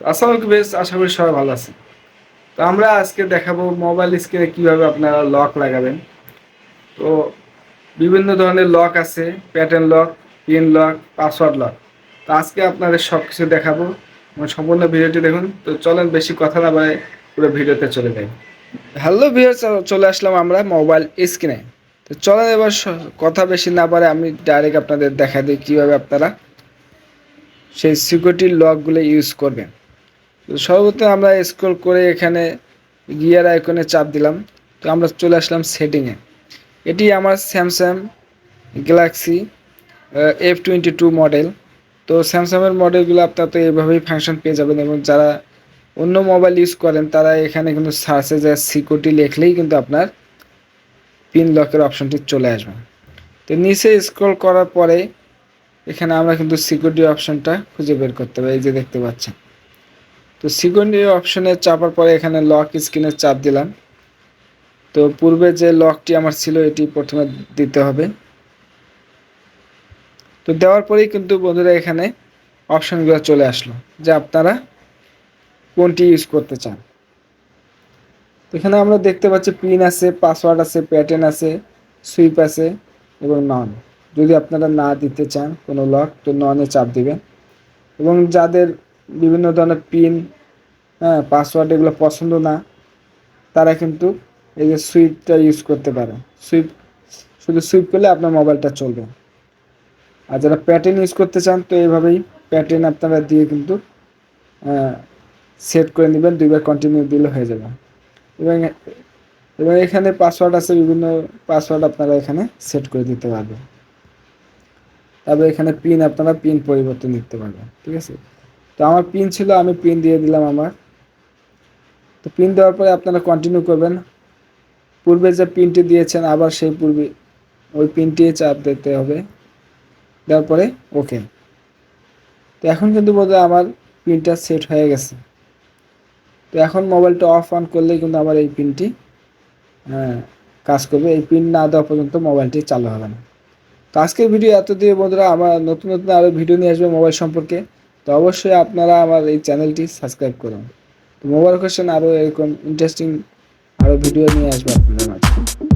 আসসালামু বেশ আশা করি সবাই ভালো আছে তো আমরা আজকে দেখাবো মোবাইল স্ক্রিনে কীভাবে আপনারা লক লাগাবেন। তো বিভিন্ন ধরনের লক আছে pattern lock pin lock password lock তো আজকে আপনাদের সব কিছু দেখাবো সম্পূর্ণ ভিডিওটি দেখুন। তো চলেন বেশি কথা না বাড়াই পুরো ভিডিওতে চলে যাই। হ্যালো ভিডিও চলে আসলাম আমরা মোবাইল স্ক্রিনে তো চলেন এবার কথা বেশি না পারে আমি ডাইরেক্ট আপনাদের দেখা দিই কীভাবে আপনারা সেই সিকিউরিটি লকগুলো ইউজ করবেন। সর্বপ্রথম আমরা স্ক্রল করে এখানে গিয়ার আইকনে চাপ দিলাম। তো আমরা চলে আসলাম সেটিংয়ে এটি আমার Samsung Galaxy F twenty two model তো স্যামসাংয়ের মডেলগুলো আপনার তো এইভাবেই ফাংশন পেয়ে যাবেন এবং যারা অন্য মোবাইল ইউজ করেন, তারা এখানে কিন্তু সার্চে যা সিকিউরিটি লিখলেই কিন্তু আপনার পিন লকের অপশনটি চলে আসবে। তো নিচে স্ক্রল করার পরে এখানে আমরা কিন্তু সিকিউরিটি অপশনটা খুঁজে বের করতে হবে এই যে দেখতে পাচ্ছেন। তো সিকিউরিটি অপশনে চাপার পরে এখানে লক স্ক্রিনে চাপ দিলাম। তো পূর্বে যে লকটি আমার ছিল, এটি প্রথমে দিতে হবে। তো দেওয়ার পরেই কিন্তু বন্ধুরা এখানে অপশানগুলো চলে আসলো, যে আপনারা কোনটি ইউজ করতে চান। তো এখানে আমরা দেখতে পাচ্ছি পিন আছে পাসওয়ার্ড আছে প্যাটার্ন আছে সুইপ আছে এবং নন যদি আপনারা না দিতে চান কোনো লক তো ননে চাপ দিবেন। এবং যাদের বিভিন্ন ধরনের পিন হ্যাঁ পাসওয়ার্ড এগুলো পছন্দ না, তারা কিন্তু এই যে সুইপটা ইউজ করতে পারে। সুইপ শুধু সুইপ করলে আপনার মোবাইলটা চলবে। আর যারা প্যাটার্ন ইউজ করতে চান, তো এইভাবেই প্যাটার্ন আপনারা দিয়ে কিন্তু সেট করে নেবেন, দুইবার কন্টিনিউ দিলে হয়ে যাবে। এবং এবং এখানে পাসওয়ার্ড আছে, বিভিন্ন পাসওয়ার্ড আপনারা এখানে সেট করে দিতে পারবেন। তারপরে এখানে পিন আপনারা পিন পরিবর্তন দিতে পারবেন, ঠিক আছে? তো আমার পিন ছিল আমি পিন দিয়ে দিলাম আমার। তো পিন দেওয়ার পরে আপনারা কন্টিনিউ করবেন। পূর্বে যে পিনটি দিয়েছেন আবার সেই পূর্বে ওই পিনটি চাপ দিতে হবে। দেওয়ার পরে ওকে তো এখন কিন্তু বোধহয় আমার পিনটা সেট হয়ে গেছে। তো এখন মোবাইলটা অফ অন করলেই কিন্তু আমার এই পিনটি হ্যাঁ, কাজ করবে। এই পিন না দেওয়া পর্যন্ত মোবাইলটি চালু হবে না। তো আজকের ভিডিও এত দিয়ে বন্ধুরা আমার নতুন নতুন আরও ভিডিও নিয়ে আসবে মোবাইল সম্পর্কে। তো অবশ্যই আপনারা আমার এই চ্যানেলটি সাবস্ক্রাইব করুন। তো মোবাইল কোশ্চেন আরও এরকম ইন্টারেস্টিং আরও ভিডিও নিয়ে আসবে আপনাদের মাঝে।